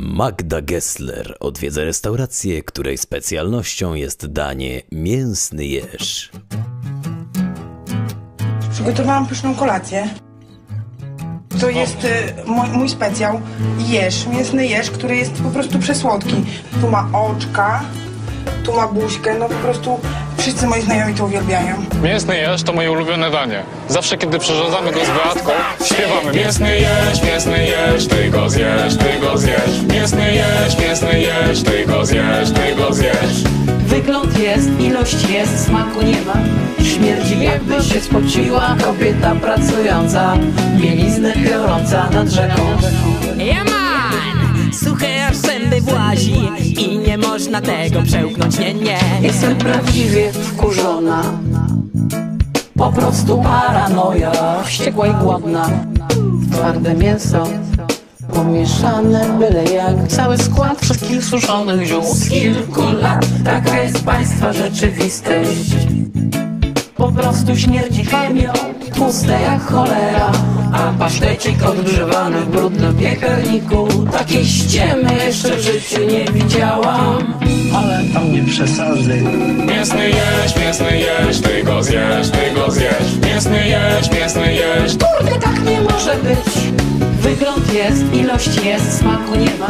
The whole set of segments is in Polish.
Magda Gessler odwiedza restaurację, której specjalnością jest danie mięsny jeż. Przygotowałam pyszną kolację. To jest y, mój, mój specjał. Jeż, mięsny jeż, który jest po prostu przesłodki. Tu ma oczka, tu ma buźkę, no po prostu wszyscy moi znajomi to uwielbiają. Mięsny jeż to moje ulubione danie. Zawsze, kiedy przyrządzamy go z Beatką, śpiewamy Mięsny jeż, mięsny jeż, ty go zjesz, ty go zjesz. Mięsny jeż, mięsny jeż, ty go zjesz, ty go zjesz. Wygląd jest, ilość jest, smaku nie ma. Śmierdzi jakby się spociła kobieta pracująca. Bieliznę piorąca nad rzeką. Jaman! Suche aż zęby włazi I nie można tego przełknąć, nie, nie. Jestem prawdziwie wkurzona. Po prostu paranoja. Wściekła i głodna. Twarde mięso Pomieszane byle jak Cały skład wszystkich suszonych ziół Z kilku lat Taka jest państwa rzeczywistość Po prostu śmierdzi chemią Tłuste jak cholera A pasztecik odgrzewany w brudnym piekarniku Takiej ściemy jeszcze w życiu nie widziałam ale tam nie przesadzaj. Mięsny jeż, mięsny jeż, ty go zjesz, ty go zjesz. Mięsny jeż, mięsny jeż. Kurde, tak nie może być Wygląd jest, ilość jest, smaku nie ma.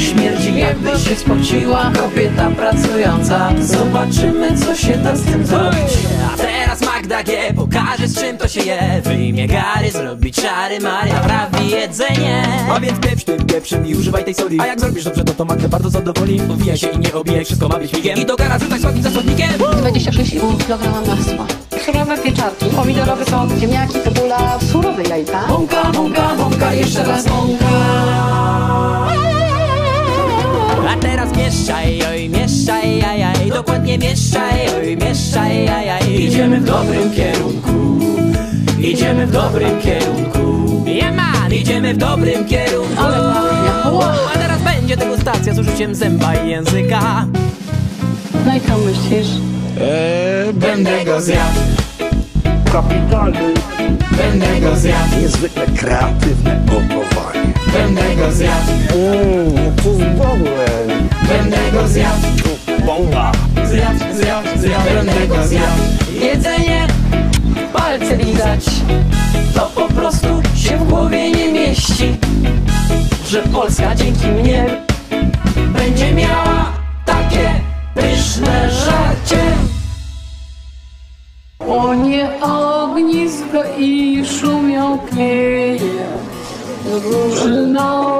Śmierdzi jakby się spociła kobieta pracująca. Zobaczymy co się da z tym zrobić A teraz Magda G pokaże z czym to się je. Wyjmie gary, zrobi czary, Maria prawi jedzenie. A więc pieprz tym pieprzem i używaj tej soli. A jak zrobisz dobrze, to to Magda bardzo zadowoli. Uwijaj się i nie obijaj, wszystko ma być migiem I do gara rzucaj słodnik za słodnikiem. 26,5 kg masła. Surowe pieczarki, pomidorowy sos, ziemniaki, cebula, surowe jajka. Mąka, mąka, mąka, jeszcze raz mąka A teraz mieszczaj, oj, mieszczaj, jajaj Dokładnie mieszczaj, oj, mieszczaj, jajaj Idziemy w dobrym kierunku Idziemy w dobrym kierunku. Jaman! Idziemy w dobrym kierunku. Ale. A teraz będzie degustacja z użyciem zęba i języka. No i co myślisz? Eee, Będę go zjadł. Kapitalny, Będę go zjadł. Niezwykle kreatywne gotowanie. Będę go zjadł Mmm, to jest dobre. Będę go zjadł Bomba. Zjadł, zjadł, zjadł Będę go zjadł Jedzenie Palce lizać To po prostu się w głowie nie mieści Że Polska dzięki mnie Będzie miała takie pyszne żarcie O nie ognisko i szumią pieje The roses now